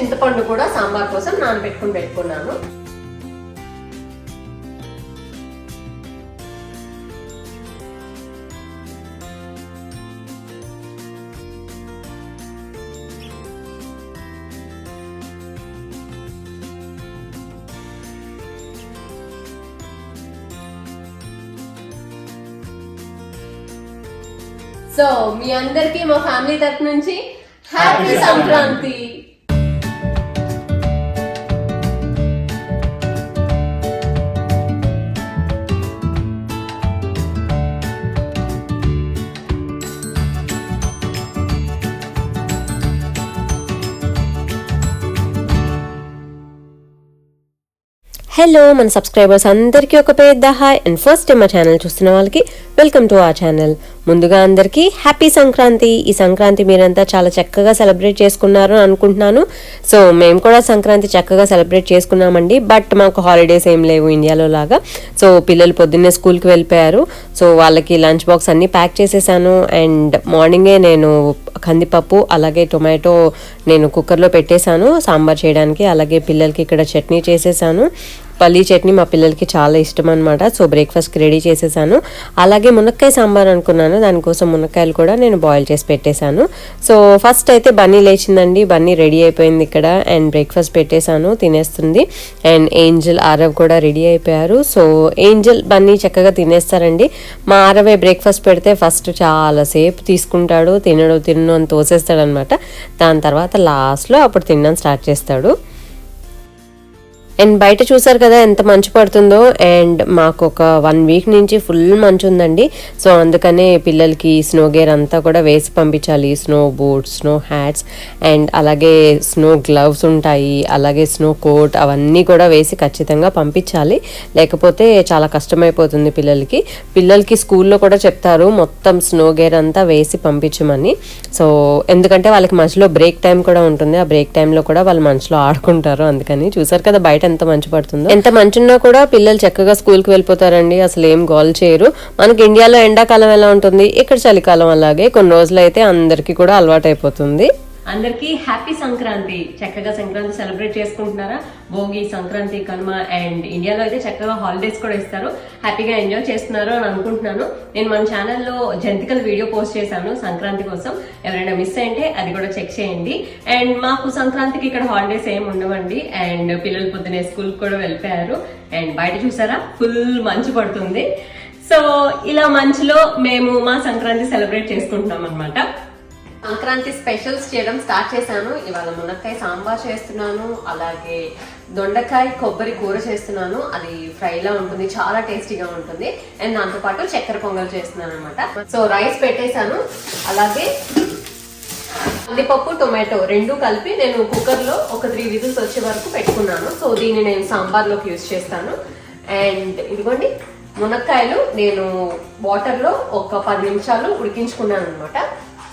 చింతపండు కూడా సాంబార్ కోసం నానబెట్టుకుని పెట్టుకున్నాను. సో మీ అందరికీ మా ఫ్యామిలీ తరఫు నుంచి హ్యాపీ సంక్రాంతి హలో మన సబ్స్క్రైబర్స్ అందరికీ ఒక పెద్ద హాయ్ అండ్ ఫస్ట్ టైం మా ఛానల్ చూస్తున్న వాళ్ళకి వెల్కమ్ టు ఆ ఛానల్ ముందుగా అందరికీ హ్యాపీ సంక్రాంతి. ఈ సంక్రాంతి మీరంతా చాలా చక్కగా సెలబ్రేట్ చేసుకున్నారు అనుకుంటున్నాను. సో మేము కూడా సంక్రాంతి చక్కగా సెలబ్రేట్ చేసుకున్నామండి. బట్ మాకు హాలిడేస్ ఏం లేవు ఇండియాలో లాగా. సో పిల్లలు పొద్దున్నే స్కూల్కి వెళ్ళిపోయారు. సో వాళ్ళకి లంచ్ బాక్స్ అన్నీ ప్యాక్ చేసేసాను. అండ్ మార్నింగే నేను కందిపప్పు అలాగే టొమాటో నేను కుక్కర్లో పెట్టేశాను. సాంబార్ చేయడానికి అలాగే పిల్లలకి ఇక్కడ చట్నీ చేసేసాను. పల్లీ చట్నీ మా పిల్లలకి చాలా ఇష్టం అనమాట సో బ్రేక్ఫాస్ట్కి రెడీ చేసేసాను. అలాగే మునక్కాయ సాంబార్ అనుకున్నాను. దానికోసం మునక్కాయలు కూడా నేను బాయిల్ చేసి పెట్టేశాను. సో ఫస్ట్ అయితే బన్నీ లేచిందండి. బన్నీ రెడీ అయిపోయింది ఇక్కడ. అండ్ బ్రేక్ఫాస్ట్ పెట్టేశాను. తినేస్తుంది. అండ్ ఏంజల్ ఆరవ్ కూడా రెడీ అయిపోయారు. సో ఏంజల్ బన్నీ చక్కగా తినేస్తారండి. మా ఆరవే బ్రేక్ఫాస్ట్ పెడితే ఫస్ట్ చాలా సేపు తీసుకుంటాడు. తినడు తినను అని తోసేస్తాడు అనమాట దాని తర్వాత లాస్ట్లో అప్పుడు తినడం స్టార్ట్ చేస్తాడు. అండ్ బయట చూసారు కదా ఎంత మంచు పడుతుందో. అండ్ మాకు ఒక వన్ వీక్ నుంచి ఫుల్ మంచు ఉందండి. సో అందుకనే పిల్లలకి స్నో గేర్ అంతా కూడా వేసి పంపించాలి. Snow boots snow hats and అలాగే స్నో గ్లవ్స్ ఉంటాయి. అలాగే స్నో కోట్ అవన్నీ కూడా వేసి ఖచ్చితంగా పంపించాలి. లేకపోతే చాలా కష్టమైపోతుంది పిల్లలకి. పిల్లలకి స్కూల్లో కూడా చెప్తారు మొత్తం స్నో గేర్ అంతా వేసి పంపించమని. సో ఎందుకంటే వాళ్ళకి మధ్యలో బ్రేక్ టైం కూడా ఉంటుంది. ఆ బ్రేక్ టైంలో కూడా వాళ్ళు మంచులో ఆడుకుంటారు. అందుకని చూసారు కదా బయట ఎంత మంచు పడుతుందో. ఎంత మంచున్నా కూడా పిల్లలు చక్కగా స్కూల్కి వెళ్ళిపోతారండి. అసలు ఏం గోల్ చేయరు. మనకి ఇండియాలో ఎండాకాలం ఎలా ఉంటుంది? ఇక్కడ చలికాలం అలాగే. కొన్ని రోజులు అయితే అందరికీ కూడా అలవాటు అయిపోతుంది అందరికీ హ్యాపీ సంక్రాంతి. చక్కగా సంక్రాంతి సెలబ్రేట్ చేసుకుంటున్నారా? భోగి సంక్రాంతి కనుమ అండ్ ఇండియాలో అయితే చక్కగా హాలిడేస్ కూడా ఇస్తారు. హ్యాపీగా ఎంజాయ్ చేస్తున్నారు అని అనుకుంటున్నాను. నేను మన ఛానల్లో జంతికల వీడియో పోస్ట్ చేశాను సంక్రాంతి కోసం. ఎవరైనా మిస్ అయింటే అది కూడా చెక్ చేయండి. అండ్ మాకు సంక్రాంతికి ఇక్కడ హాలిడేస్ ఏమి ఉండవండి. అండ్ పిల్లలు పొద్దునే స్కూల్ కూడా వెళ్ళిపోయారు. అండ్ బయట చూసారా? ఫుల్ మంచు పడుతుంది. సో ఇలా మంచులో మేము మా సంక్రాంతి సెలబ్రేట్ చేసుకుంటున్నాం అనమాట సంక్రాంతి స్పెషల్స్ చేయడం స్టార్ట్ చేశాను. ఇవాళ మునక్కాయ సాంబార్ చేస్తున్నాను అలాగే దొండకాయ కొబ్బరి కూర చేస్తున్నాను. అది ఫ్రైలా ఉంటుంది చాలా టేస్టీగా ఉంటుంది. అండ్ దాంతోపాటు చక్కెర పొంగల్ చేస్తున్నాను అనమాట సో రైస్ పెట్టేశాను. అలాగే కందిపప్పు టొమాటో రెండు కలిపి నేను కుక్కర్లో ఒక త్రీ విజిల్స్ వచ్చే వరకు పెట్టుకున్నాను. సో దీన్ని నేను సాంబార్లోకి యూజ్ చేస్తాను. అండ్ ఇదిగోండి మునక్కాయలు నేను వాటర్లో ఒక పది నిమిషాలు ఉడికించుకున్నాను అనమాట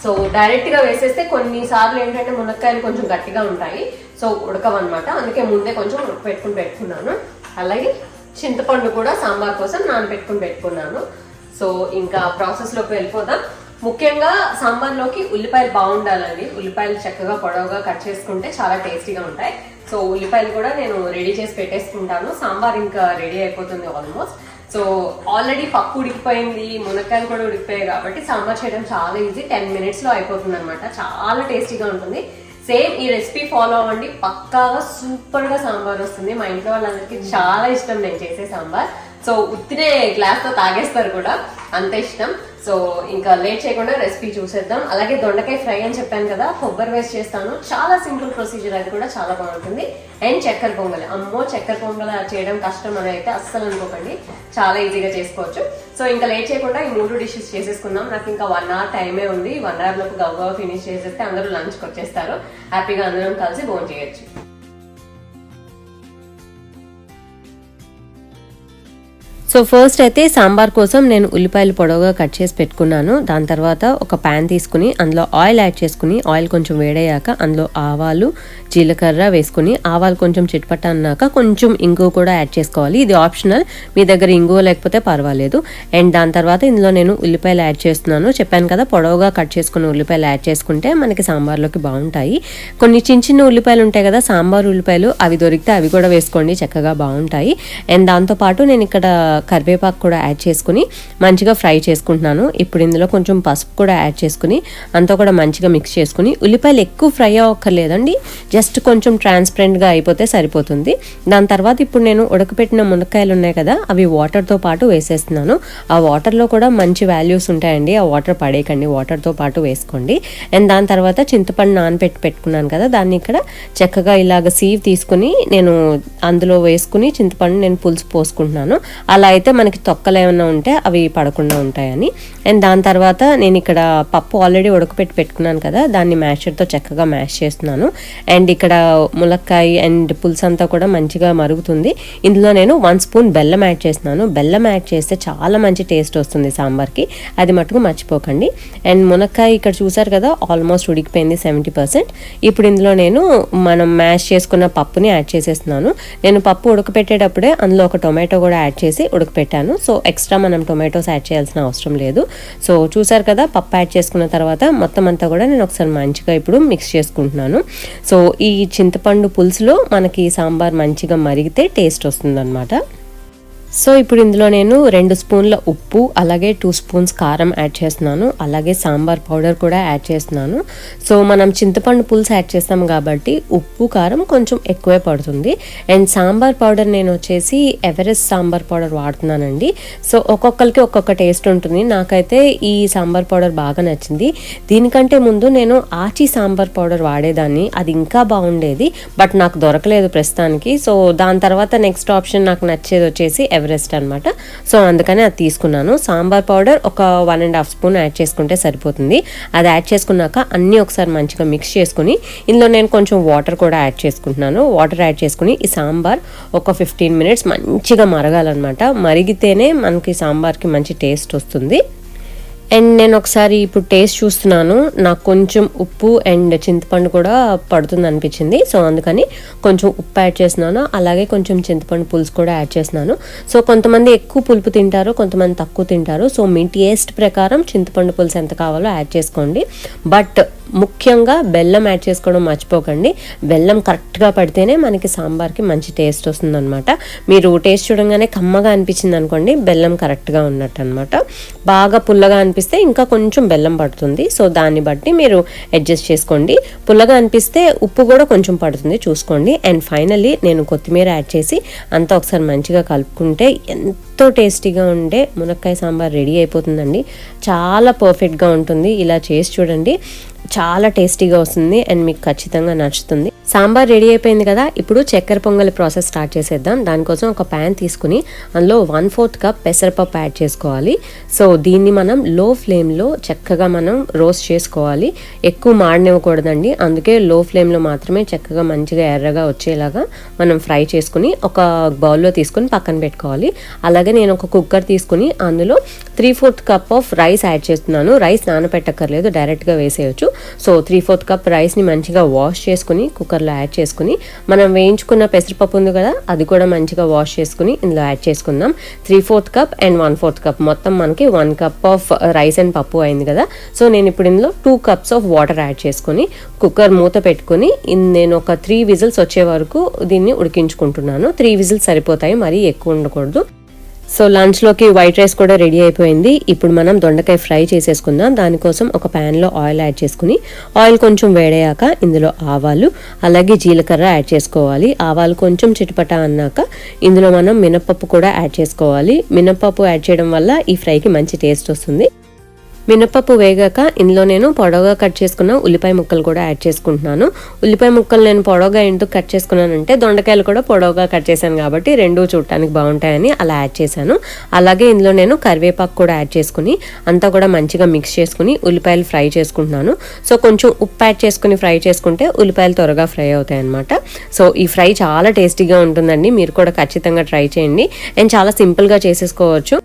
సో డైరెక్ట్గా వేసేస్తే కొన్నిసార్లు ఏంటంటే మునక్కాయలు కొంచెం గట్టిగా ఉంటాయి. సో ఉడకవన్నమాట. అందుకే ముందే కొంచెం పెట్టుకుని పెట్టుకున్నాను. అలాగే చింతపండు కూడా సాంబార్ కోసం నానబెట్టుకుని పెట్టుకున్నాను. సో ఇంకా ప్రాసెస్లోకి వెళ్ళిపోదాం. ముఖ్యంగా సాంబార్లోకి ఉల్లిపాయలు బాగుండాలండి. ఉల్లిపాయలు చక్కగా పొడవుగా కట్ చేసుకుంటే చాలా టేస్టీగా ఉంటాయి. సో ఉల్లిపాయలు కూడా నేను రెడీ చేసి పెట్టేసుకుంటాను. సాంబార్ ఇంకా రెడీ అయిపోతుంది ఆల్మోస్ట్. సో ఆల్రెడీ పప్పు ఉడికిపోయింది మునక్కాయలు కూడా ఉడికిపోయాయి కాబట్టి సాంబార్ చేయడం చాలా ఈజీ టెన్ మినిట్స్లో అయిపోతుంది అనమాట చాలా టేస్టీగా ఉంటుంది. సేమ్ ఈ రెసిపీ ఫాలో అవ్వండి. పక్కాగా సూపర్గా సాంబార్ వస్తుంది. మా ఇంట్లో వాళ్ళందరికీ చాలా ఇష్టం. నేను చేసే సాంబార్. సో ఉత్తినే గ్లాస్తో తాగేస్తారు కూడా. అంత ఇష్టం. సో ఇంకా లేట్ చేయకుండా రెసిపీ చూసేద్దాం. అలాగే దొండకాయ ఫ్రై అని చెప్పాను కదా కొబ్బరి వేస్ట్ చేస్తాను. చాలా సింపుల్ ప్రొసీజర్ అది కూడా చాలా బాగుంటుంది. అండ్ చక్కెర పొంగల్. అమ్మో చక్కెర పొంగల్ చేయడం కష్టం అని అయితే అస్సలు అనుకోకండి. చాలా ఈజీగా చేసుకోవచ్చు. సో ఇంకా లేట్ చేయకుండా ఈ మూడు డిషెస్ చేసేసుకుందాం. నాకు ఇంకా వన్ అవర్ టైమే ఉంది. వన్ అవర్ లోపు గవ్వ ఫినిష్ చేసేస్తే అందరూ లంచ్కి వచ్చేస్తారు. హ్యాపీగా అందరం కలిసి భోజనం చేయొచ్చు సో ఫస్ట్ అయితే సాంబార్ కోసం నేను ఉల్లిపాయలు పొడవుగా కట్ చేసి పెట్టుకున్నాను. దాని తర్వాత ఒక ప్యాన్ తీసుకుని అందులో ఆయిల్ యాడ్ చేసుకుని ఆయిల్ కొంచెం వేడయ్యాక అందులో ఆవాలు జీలకర్ర వేసుకుని ఆవాలు కొంచెం చిట్పట్ట అన్నాక కొంచెం ఇంగువ కూడా యాడ్ చేసుకోవాలి. ఇది ఆప్షనల్ మీ దగ్గర ఇంగువ లేకపోతే పర్వాలేదు. అండ్ దాని తర్వాత ఇందులో నేను ఉల్లిపాయలు యాడ్ చేస్తున్నాను. చెప్పాను కదా పొడవుగా కట్ చేసుకుని ఉల్లిపాయలు యాడ్ చేసుకుంటే మనకి సాంబార్లోకి బాగుంటాయి. కొన్ని చిన్న చిన్న ఉల్లిపాయలు ఉంటాయి కదా సాంబార్ ఉల్లిపాయలు అవి దొరికితే అవి కూడా వేసుకోండి చక్కగా బాగుంటాయి. అండ్ దాంతోపాటు నేను ఇక్కడ కరివేపాకు కూడా యాడ్ చేసుకుని మంచిగా ఫ్రై చేసుకుంటున్నాను. ఇప్పుడు ఇందులో కొంచెం పసుపు కూడా యాడ్ చేసుకుని అంతా కూడా మంచిగా మిక్స్ చేసుకుని ఉల్లిపాయలు ఎక్కువ ఫ్రై అవ్వక్కర్లేదండి. జస్ట్ కొంచెం ట్రాన్స్పరెంట్గా అయిపోతే సరిపోతుంది. దాని తర్వాత ఇప్పుడు నేను ఉడకపెట్టిన మునక్కాయలు ఉన్నాయి కదా అవి వాటర్తో పాటు వేసేస్తున్నాను. ఆ వాటర్లో కూడా మంచి వాల్యూస్ ఉంటాయండి. ఆ వాటర్ పడేయకండి వాటర్తో పాటు వేసుకోండి. అండ్ దాని తర్వాత చింతపండు నానబెట్టి పెట్టుకున్నాను కదా దాన్ని ఇక్కడ చక్కగా ఇలాగ సీవ్ తీసుకుని నేను అందులో వేసుకుని చింతపండు నేను పులుసు పోసుకుంటున్నాను. అలా అయితే మనకి తొక్కలు ఏమైనా ఉంటే అవి పడకుండా ఉంటాయని. అండ్ దాని తర్వాత నేను ఇక్కడ పప్పు ఆల్రెడీ ఉడకపెట్టి పెట్టుకున్నాను కదా దాన్ని మ్యాషర్తో చక్కగా మ్యాష్ చేస్తున్నాను. అండ్ ఇక్కడ ములక్కాయ అండ్ పులుసు అంతా కూడా మంచిగా మరుగుతుంది. ఇందులో నేను వన్ స్పూన్ బెల్లం యాడ్ చేస్తున్నాను. బెల్లం యాడ్ చేస్తే చాలా మంచి టేస్ట్ వస్తుంది సాంబార్కి. అది మటుకు మర్చిపోకండి. అండ్ మునక్కాయ ఇక్కడ చూసారు కదా ఆల్మోస్ట్ ఉడికిపోయింది సెవెంటీ పర్సెంట్ ఇప్పుడు ఇందులో నేను మనం మ్యాష్ చేసుకున్న పప్పుని యాడ్ చేసేస్తున్నాను. నేను పప్పు ఉడకపెట్టేటప్పుడే అందులో ఒక టొమాటో కూడా యాడ్ చేసి ఉడకపెట్టాను. సో ఎక్స్ట్రా మనం టొమాటోస్ యాడ్ చేయాల్సిన అవసరం లేదు. సో చూసారు కదా పప్పు యాడ్ చేసుకున్న తర్వాత మొత్తం అంతా కూడా నేను ఒకసారి మంచిగా ఇప్పుడు మిక్స్ చేసుకుంటున్నాను. సో ఈ చింతపండు పులుసులో మనకి సాంబార్ మంచిగా మరిగితే టేస్ట్ వస్తుందన్నమాట. సో ఇప్పుడు ఇందులో నేను రెండు స్పూన్ల ఉప్పు అలాగే టూ స్పూన్స్ కారం యాడ్ చేస్తున్నాను. అలాగే సాంబార్ పౌడర్ కూడా యాడ్ చేస్తున్నాను. సో మనం చింతపండు పులుసు యాడ్ చేస్తాం కాబట్టి ఉప్పు కారం కొంచెం ఎక్కువే పడుతుంది. అండ్ సాంబార్ పౌడర్ నేను వచ్చేసి ఎవరెస్ట్ సాంబార్ పౌడర్ వాడుతున్నానండి. సో ఒక్కొక్కరికి ఒక్కొక్క టేస్ట్ ఉంటుంది. నాకైతే ఈ సాంబార్ పౌడర్ బాగా నచ్చింది. దీనికంటే ముందు నేను ఆచి సాంబార్ పౌడర్ వాడేదాన్ని. అది ఇంకా బాగుండేది బట్ నాకు దొరకలేదు ప్రస్తుతానికి. సో దాని తర్వాత నెక్స్ట్ ఆప్షన్ నాకు నచ్చేది వచ్చేసి ఎవరెస్ట్ అనమాట సో అందుకని అది తీసుకున్నాను. సాంబార్ పౌడర్ ఒక one and half spoon add చేసుకుంటే సరిపోతుంది. అది యాడ్ చేసుకున్నాక అన్నీ ఒకసారి మంచిగా మిక్స్ చేసుకుని ఇందులో నేను కొంచెం వాటర్ కూడా యాడ్ చేసుకుంటున్నాను. వాటర్ యాడ్ చేసుకుని ఈ సాంబార్ ఒక ఫిఫ్టీన్ మినిట్స్ మంచిగా మరగాలన్నమాట. మరిగితేనే మనకి సాంబార్కి మంచి టేస్ట్ వస్తుంది. అండ్ నేను ఒకసారి ఇప్పుడు టేస్ట్ చూస్తున్నాను. నాకు కొంచెం ఉప్పు అండ్ చింతపండు కూడా పడుతుంది అనిపించింది. సో అందుకని కొంచెం ఉప్పు యాడ్ చేస్తున్నాను. అలాగే కొంచెం చింతపండు పులుసు కూడా యాడ్ చేస్తున్నాను. సో కొంతమంది ఎక్కువ పులుపు తింటారు కొంతమంది తక్కువ తింటారు. సో మీ టేస్ట్ ప్రకారం చింతపండు పులుసు ఎంత కావాలో యాడ్ చేసుకోండి. బట్ ముఖ్యంగా బెల్లం యాడ్ చేసుకోవడం మర్చిపోకండి. బెల్లం కరెక్ట్గా పడితేనే మనకి సాంబార్కి మంచి టేస్ట్ వస్తుందన్నమాట. మీరు టేస్ట్ చూడంగానే కమ్మగా అనిపించింది అనుకోండి బెల్లం కరెక్ట్గా ఉన్నట్టు అనమాట బాగా పుల్లగా అనిపి అనిపిస్తే ఇంకా కొంచెం బెల్లం పడుతుంది. సో దాన్ని బట్టి మీరు అడ్జస్ట్ చేసుకోండి. పుల్లగా అనిపిస్తే ఉప్పు కూడా కొంచెం పడుతుంది. చూసుకోండి. అండ్ ఫైనల్లీ నేను కొత్తిమీర యాడ్ చేసి అంతా ఒకసారి మంచిగా కలుపుకుంటే ఎంత ఎంతో టేస్టీగా ఉండే మునక్కాయ సాంబార్ రెడీ అయిపోతుందండి. చాలా పర్ఫెక్ట్గా ఉంటుంది. ఇలా చేసి చూడండి. చాలా టేస్టీగా వస్తుంది అండ్ మీకు ఖచ్చితంగా నచ్చుతుంది. సాంబార్ రెడీ అయిపోయింది కదా? ఇప్పుడు చక్కెర పొంగలి ప్రాసెస్ స్టార్ట్ చేసేద్దాం. దానికోసం ఒక ప్యాన్ తీసుకుని అందులో వన్ ఫోర్త్ కప్ పెసరపప్పు యాడ్ చేసుకోవాలి. సో దీన్ని మనం లో ఫ్లేమ్లో చక్కగా మనం రోస్ట్ చేసుకోవాలి. ఎక్కువ మాడనివ్వకూడదండి. అందుకే లో ఫ్లేమ్లో మాత్రమే చక్కగా మంచిగా ఎర్రగా వచ్చేలాగా మనం ఫ్రై చేసుకుని ఒక బౌల్లో తీసుకుని పక్కన పెట్టుకోవాలి. అలాగే నేను ఒక కుక్కర్ తీసుకుని అందులో three fourth cup of rice add చేస్తున్నాను. రైస్ నానపెట్టక్కర్లేదు డైరెక్ట్గా వేసేయచ్చు. సో త్రీ ఫోర్త్ కప్ రైస్ని మంచిగా వాష్ చేసుకుని కుక్కర్లో యాడ్ చేసుకుని మనం వేయించుకున్న పెసరపప్పు ఉంది కదా అది కూడా మంచిగా వాష్ చేసుకుని ఇందులో యాడ్ చేసుకుందాం. Three fourth cup and one fourth cup మొత్తం మనకి one cup of rice and పప్పు అయింది కదా. సో నేను ఇప్పుడు ఇందులో two cups of water add చేసుకుని కుక్కర్ మూత పెట్టుకుని నేను ఒక త్రీ విజిల్స్ వచ్చే వరకు దీన్ని ఉడికించుకుంటున్నాను. త్రీ విజిల్స్ సరిపోతాయి మరీ ఎక్కువ ఉండకూడదు. సో లంచ్లోకి వైట్ రైస్ కూడా రెడీ అయిపోయింది. ఇప్పుడు మనం దొండకాయ ఫ్రై చేసేసుకుందాం. దానికోసం ఒక ప్యాన్లో ఆయిల్ యాడ్ చేసుకుని ఆయిల్ కొంచెం వేడయ్యాక ఇందులో ఆవాలు అలాగే జీలకర్ర యాడ్ చేసుకోవాలి. ఆవాలు కొంచెం చిటపట అన్నాక ఇందులో మనం మినపప్పు కూడా యాడ్ చేసుకోవాలి. మినపప్పు యాడ్ చేయడం వల్ల ఈ ఫ్రైకి మంచి టేస్ట్ వస్తుంది. మినపప్పు వేగాక ఇందులో నేను పొడవుగా కట్ చేసుకున్న ఉల్లిపాయ ముక్కలు కూడా యాడ్ చేసుకుంటున్నాను. ఉల్లిపాయ ముక్కలు నేను పొడవుగా ఎందుకు కట్ చేసుకున్నానంటే దొండకాయలు కూడా పొడవుగా కట్ చేశాను కాబట్టి రెండు చూడటానికి బాగుంటాయని అలా యాడ్ చేశాను. అలాగే ఇందులో నేను కరివేపాకు కూడా యాడ్ చేసుకుని అంతా కూడా మంచిగా మిక్స్ చేసుకుని ఉల్లిపాయలు ఫ్రై చేసుకుంటున్నాను. సో కొంచెం ఉప్పు యాడ్ చేసుకుని ఫ్రై చేసుకుంటే ఉల్లిపాయలు త్వరగా ఫ్రై అవుతాయి అనమాట సో ఈ ఫ్రై చాలా టేస్టీగా ఉంటుందండి. మీరు కూడా ఖచ్చితంగా ట్రై చేయండి. అండ్ చాలా సింపుల్గా చేసేసుకోవచ్చు.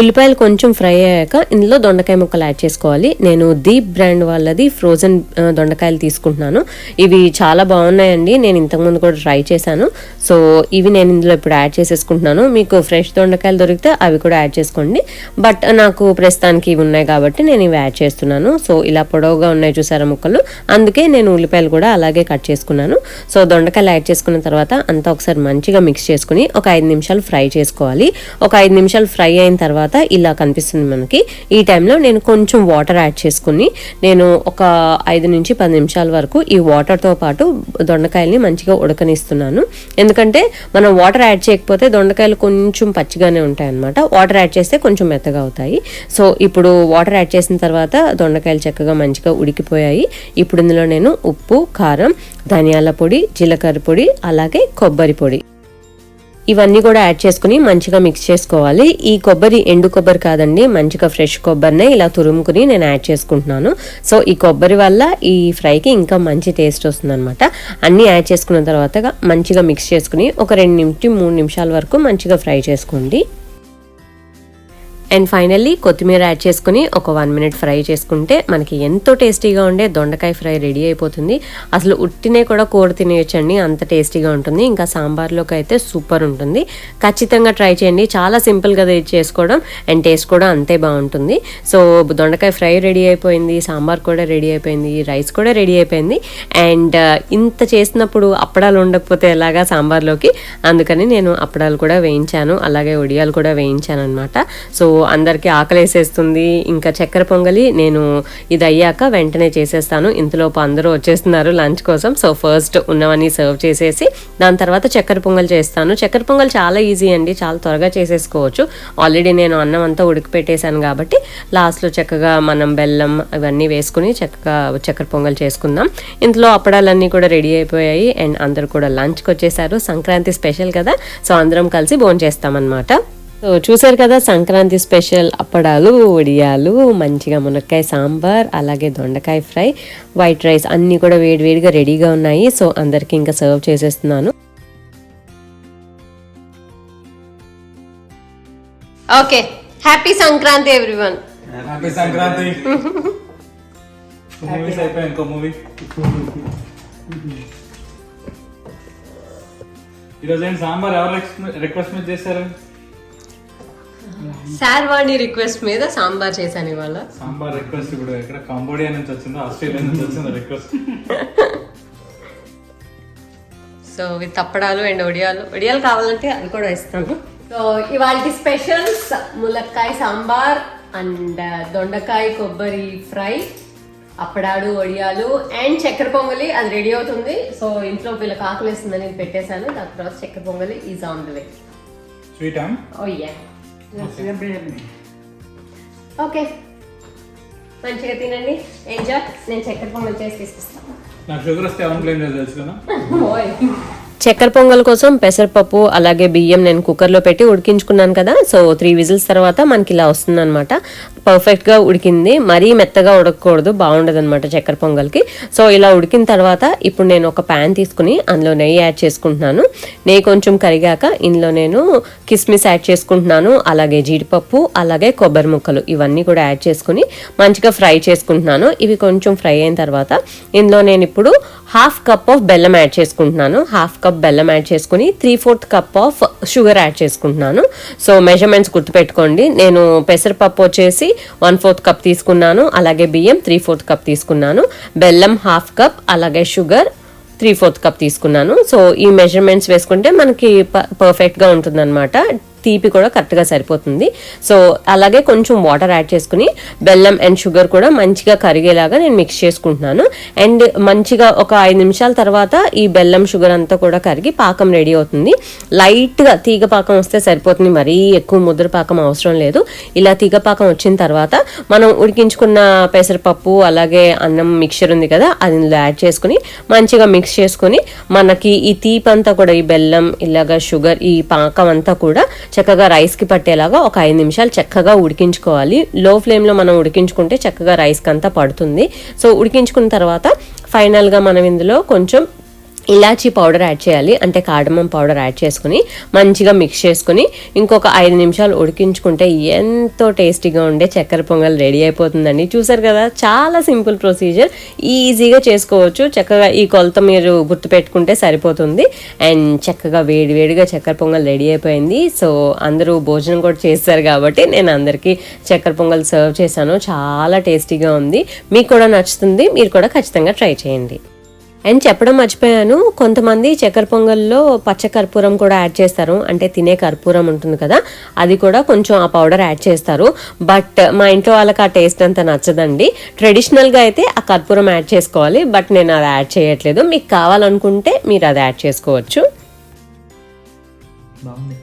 ఉల్లిపాయలు కొంచెం ఫ్రై అయ్యాక ఇందులో దొండకాయ ముక్కలు యాడ్ చేసుకోవాలి. నేను దీప్ బ్రాండ్ వాళ్ళది ఫ్రోజన్ దొండకాయలు తీసుకుంటున్నాను. ఇవి చాలా బాగున్నాయండి. నేను ఇంతకుముందు కూడా ట్రై చేశాను. సో ఇవి నేను ఇందులో ఇప్పుడు యాడ్ చేసేసుకుంటున్నాను. మీకు ఫ్రెష్ దొండకాయలు దొరికితే అవి కూడా యాడ్ చేసుకోండి. బట్ నాకు ప్రస్తుతానికి ఇవి ఉన్నాయి కాబట్టి నేను ఇవి యాడ్ చేస్తున్నాను. సో ఇలా పొడవుగా ఉన్నాయి చూసారా ముక్కలు? అందుకే నేను ఉల్లిపాయలు కూడా అలాగే కట్ చేసుకున్నాను. సో దొండకాయలు యాడ్ చేసుకున్న తర్వాత అంతా ఒకసారి మంచిగా మిక్స్ చేసుకుని ఒక ఐదు నిమిషాలు ఫ్రై చేసుకోవాలి. ఒక ఐదు నిమిషాలు ఫ్రై అయిన తర్వాత తర్వాత ఇలా కనిపిస్తుంది మనకి. ఈ టైంలో నేను కొంచెం వాటర్ యాడ్ చేసుకుని నేను ఒక ఐదు నుంచి పది నిమిషాల వరకు ఈ వాటర్తో పాటు దొండకాయల్ని మంచిగా ఉడకనిస్తున్నాను. ఎందుకంటే మనం వాటర్ యాడ్ చేయకపోతే దొండకాయలు కొంచెం పచ్చిగానే ఉంటాయి అన్నమాట వాటర్ యాడ్ చేస్తే కొంచెం మెత్తగా అవుతాయి. సో ఇప్పుడు వాటర్ యాడ్ చేసిన తర్వాత దొండకాయలు చక్కగా మంచిగా ఉడికిపోయాయి. ఇప్పుడు ఇందులో నేను ఉప్పు కారం ధనియాల పొడి జీలకర్ర పొడి అలాగే కొబ్బరి పొడి. ఇవన్నీ కూడా యాడ్ చేసుకుని మంచిగా మిక్స్ చేసుకోవాలి. ఈ కొబ్బరి ఎండు కొబ్బరి కాదండి మంచిగా ఫ్రెష్ కొబ్బరినే ఇలా తురుముకుని నేను యాడ్ చేసుకుంటున్నాను. సో ఈ కొబ్బరి వల్ల ఈ ఫ్రైకి ఇంకా మంచి టేస్ట్ వస్తుంది అనమాట అన్నీ యాడ్ చేసుకున్న తర్వాత మంచిగా మిక్స్ చేసుకుని ఒక రెండు నుంచి మూడు నిమిషాల వరకు మంచిగా ఫ్రై చేసుకోండి. అండ్ ఫైనల్లీ కొత్తిమీర యాడ్ చేసుకుని ఒక వన్ మినిట్ ఫ్రై చేసుకుంటే మనకి ఎంతో టేస్టీగా ఉండే దొండకాయ ఫ్రై రెడీ అయిపోతుంది. అసలు ఉట్టినే కూడా కూర తినేయచ్చండి అంత టేస్టీగా ఉంటుంది. ఇంకా సాంబార్లోకి అయితే సూపర్ ఉంటుంది. ఖచ్చితంగా ట్రై చేయండి. చాలా సింపుల్గా ఇది చేసుకోవడం అండ్ టేస్ట్ కూడా అంతే బాగుంటుంది. సో దొండకాయ ఫ్రై రెడీ అయిపోయింది సాంబార్ కూడా రెడీ అయిపోయింది రైస్ కూడా రెడీ అయిపోయింది. అండ్ uh, ఇంత చేసినప్పుడు అప్పడాలు ఉండకపోతే ఎలాగా సాంబార్లోకి? అందుకని నేను అప్పడాలు కూడా వేయించాను. అలాగే ఒడియాలు కూడా వేయించాను అనమాట సో అందరికీ ఆకలేసేస్తుంది. ఇంకా చక్కెర పొంగలి నేను ఇది అయ్యాక వెంటనే చేసేస్తాను. ఇంతలోపు అందరూ వచ్చేస్తున్నారు లంచ్ కోసం. సో ఫస్ట్ ఉన్నవన్నీ సర్వ్ చేసేసి దాని తర్వాత చక్కెర పొంగల్ చేస్తాను. చక్కెర పొంగల్ చాలా ఈజీ అండి. చాలా త్వరగా చేసేసుకోవచ్చు. ఆల్రెడీ నేను అన్నం అంతా ఉడికిపెట్టేశాను కాబట్టి లాస్ట్లో చక్కగా మనం బెల్లం అవన్నీ వేసుకుని చక్కగా చక్కెర పొంగల్ చేసుకుందాం. ఇంట్లో అప్పడాలన్నీ కూడా రెడీ అయిపోయాయి. అండ్ అందరూ కూడా లంచ్కి వచ్చేసారు. సంక్రాంతి స్పెషల్ కదా. సో అందరం కలిసి భోంచేస్తామన్నమాట. సో చూసారు కదా సంక్రాంతి స్పెషల్ అప్పడాలు వడియాలు మంచిగా మునక్కాయ సాంబార్ అలాగే దొండకాయ ఫ్రై వైట్ రైస్ అన్నీ కూడా వేడివేడిగా రెడీగా ఉన్నాయి. సో అందరికీ ఇంకా సర్వ్ చేసేస్తున్నాను. Okay happy Sankranti everyone. Happy Sankranti. Movies అయిపోయి ఇంకో మూవీ. ఈరోజు ఏంటి సాంబార్ ఎవరు రిక్వెస్ట్ మీద చేశారు? సార్ వాణి రిక్వెస్ట్ మీద సాంబార్ చేశాను ఇవాళ. సాంబార్ రిక్వెస్ట్ ఇప్పుడు ఎక్కడ కంబోడియా నుంచి వచ్చిందో ఆస్ట్రేలియా నుంచి వచ్చిందో రిక్వెస్ట్? సో విత్ అప్పడాలు అండ్ ఒడియాలు. ఒడియాలు కావాలంటే అది కూడా ఇస్తాను సో ఇవాళ స్పెషల్స్ ములక్కాయ సాంబార్ అండ్ దొండకాయ కొబ్బరి ఫ్రై అప్పడాలు వడియాలు అండ్ చక్కెర పొంగలి. అది రెడీ అవుతుంది. సో ఇంట్లో వీళ్ళకి ఆకలిస్తుందని పెట్టేశాను. దాని తర్వాత చక్కెర పొంగలి is on the way. Sweet oh yeah okay. మంచిగా తినండి. ఎంజాయ్ నేను చక్కెర పొంగల్ చేసి తీసుకొస్తాను. నాకు షుగర్ వస్తే ఎవరిని బ్లేమ్ లేదు తెలుసు కదా? ఓయ్. చక్కెర పొంగల్ కోసం పెసరపప్పు అలాగే బియ్యం నేను కుక్కర్లో పెట్టి ఉడికించుకున్నాను కదా. సో త్రీ విజిల్స్ తర్వాత మనకి ఇలా వస్తుందన్నమాట. పర్ఫెక్ట్గా ఉడికింది. మరీ మెత్తగా ఉడకకూడదు. బాగుండదు అనమాట చక్కెర పొంగల్కి. సో ఇలా ఉడికిన తర్వాత ఇప్పుడు నేను ఒక ప్యాన్ తీసుకుని అందులో నెయ్యి యాడ్ చేసుకుంటున్నాను. నెయ్యి కొంచెం కరిగాక ఇందులో నేను కిస్మిస్ యాడ్ చేసుకుంటున్నాను. అలాగే జీడిపప్పు అలాగే కొబ్బరి ముక్కలు ఇవన్నీ కూడా యాడ్ చేసుకుని మంచిగా ఫ్రై చేసుకుంటున్నాను. ఇవి కొంచెం ఫ్రై అయిన తర్వాత ఇందులో నేను ఇప్పుడు హాఫ్ కప్ ఆఫ్ బెల్లం యాడ్ చేసుకుంటున్నాను. హాఫ్ కప్ బెల్లం యాడ్ చేసుకుని three fourth cup of sugar add చేసుకుంటున్నాను. సో మెజర్మెంట్స్ గుర్తుపెట్టుకోండి. నేను పెసరపప్పు వచ్చేసి వన్ ఫోర్త్ కప్ తీసుకున్నాను. అలాగే బియ్యం త్రీ ఫోర్త్ కప్ తీసుకున్నాను. బెల్లం హాఫ్ కప్ అలాగే షుగర్ త్రీ ఫోర్త్ కప్ తీసుకున్నాను. సో ఈ మెజర్మెంట్స్ వేసుకుంటే మనకి ప- పర్ఫెక్ట్గా ఉంటుందన్నమాట. తీపి కూడా కరెక్ట్గా సరిపోతుంది. సో అలాగే కొంచెం వాటర్ యాడ్ చేసుకుని బెల్లం అండ్ షుగర్ కూడా మంచిగా కరిగేలాగా నేను మిక్స్ చేసుకుంటున్నాను. అండ్ మంచిగా ఒక ఐదు నిమిషాల తర్వాత ఈ బెల్లం షుగర్ అంతా కూడా కరిగి పాకం రెడీ అవుతుంది. లైట్గా తీగ పాకం వస్తే సరిపోతుంది. మరీ ఎక్కువ ముద్ర పాకం అవసరం లేదు. ఇలా తీగ పాకం వచ్చిన తర్వాత మనం ఉడికించుకున్న పెసరపప్పు అలాగే అన్నం మిక్చర్ ఉంది కదా అది ఇందులో యాడ్ చేసుకుని మంచిగా మిక్స్ చేసుకుని మనకి ఈ తీపి అంతా కూడా ఈ బెల్లం ఇలాగా షుగర్ ఈ పాకం అంతా కూడా చక్కగా రైస్కి పట్టేలాగా ఒక ఐదు నిమిషాలు చక్కగా ఉడికించుకోవాలి. లో ఫ్లేమ్లో మనం ఉడికించుకుంటే చక్కగా రైస్కి అంతా పడుతుంది. సో ఉడికించుకున్న తర్వాత ఫైనల్గా మనం ఇందులో కొంచెం ఇలాచీ పౌడర్ యాడ్ చేయాలి. అంటే కాడమం పౌడర్ యాడ్ చేసుకుని మంచిగా మిక్స్ చేసుకుని ఇంకొక ఐదు నిమిషాలు ఉడికించుకుంటే ఎంతో టేస్టీగా ఉండే చక్కెర పొంగల్ రెడీ అయిపోతుందండి. చూసారు కదా? చాలా సింపుల్ ప్రొసీజర్. ఈజీగా చేసుకోవచ్చు. చక్కగా ఈ కొలత మీరు గుర్తుపెట్టుకుంటే సరిపోతుంది. అండ్ చక్కగా వేడివేడిగా చక్కెర పొంగల్ రెడీ అయిపోయింది. సో అందరూ భోజనం కూడా చేస్తారు కాబట్టి నేను అందరికీ చక్కెర పొంగల్ సర్వ్ చేశాను. చాలా టేస్టీగా ఉంది. మీకు కూడా నచ్చుతుంది. మీరు కూడా ఖచ్చితంగా ట్రై చేయండి. అండ్ చెప్పడం మర్చిపోయాను కొంతమంది చక్కెర పొంగల్లో పచ్చ కర్పూరం కూడా యాడ్ చేస్తారు. అంటే తినే కర్పూరం ఉంటుంది కదా అది కూడా కొంచెం ఆ పౌడర్ యాడ్ చేస్తారు. బట్ మా ఇంట్లో వాళ్ళకి ఆ టేస్ట్ అంత నచ్చదండి. ట్రెడిషనల్గా అయితే ఆ కర్పూరం యాడ్ చేసుకోవాలి బట్ నేను అది యాడ్ చేయట్లేదు. మీకు కావాలనుకుంటే మీరు అది యాడ్ చేసుకోవచ్చు. బాగుంది.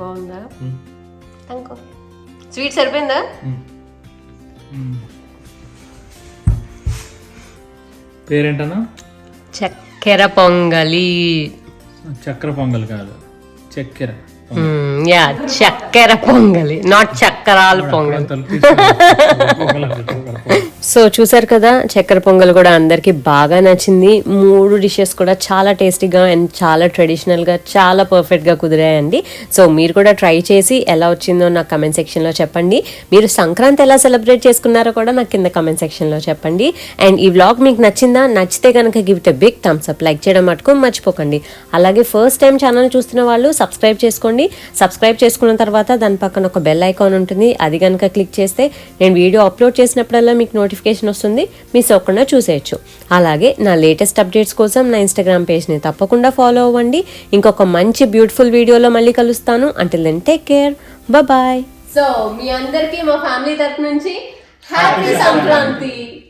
బాగుందా? స్వీట్ సరిపోయిందా? పేరేంటనా చక్కెర పొంగలి. చక్కెర పొంగల్ కాదు చక్కెర యా చక్కెర పొంగలి నాట్ చక్కరాలు పొంగల్. పొంగల్ సో చూసారు కదా చక్కెర పొంగల్ కూడా అందరికీ బాగా నచ్చింది. మూడు డిషెస్ కూడా చాలా టేస్టీగా అండ్ చాలా ట్రెడిషనల్గా చాలా పర్ఫెక్ట్గా కుదిరాయండి. సో మీరు కూడా ట్రై చేసి ఎలా వచ్చిందో నాకు కమెంట్ సెక్షన్లో చెప్పండి. మీరు సంక్రాంతి ఎలా సెలబ్రేట్ చేసుకున్నారో కూడా నాకు కింద కమెంట్ సెక్షన్లో చెప్పండి. అండ్ ఈ వ్లాగ్ మీకు నచ్చిందా? నచ్చితే కనుక give it big thumbs up like చేయడం మటుకు మర్చిపోకండి. అలాగే ఫస్ట్ టైం ఛానల్ చూస్తున్న వాళ్ళు సబ్స్క్రైబ్ చేసుకోండి. సబ్స్క్రైబ్ చేసుకున్న తర్వాత దాని పక్కన ఒక బెల్ ఐకాన్ ఉంటుంది. అది కనుక క్లిక్ చేస్తే నేను వీడియో అప్లోడ్ చేసినప్పుడల్లా మీకు నోటిఫికేషన్ వస్తుంది మిస్ అవ్వకుండా చూసేయచ్చు. అలాగే నా లేటెస్ట్ అప్డేట్స్ కోసం నా ఇన్స్టాగ్రామ్ పేజ్ని తప్పకుండా ఫాలో అవ్వండి. ఇంకొక మంచి బ్యూటిఫుల్ వీడియోలో మళ్ళీ కలుస్తాను. Until then take care bye so మీ అందరికీ మా ఫ్యామిలీ తరపు నుంచి హ్యాపీ సంక్రాంతి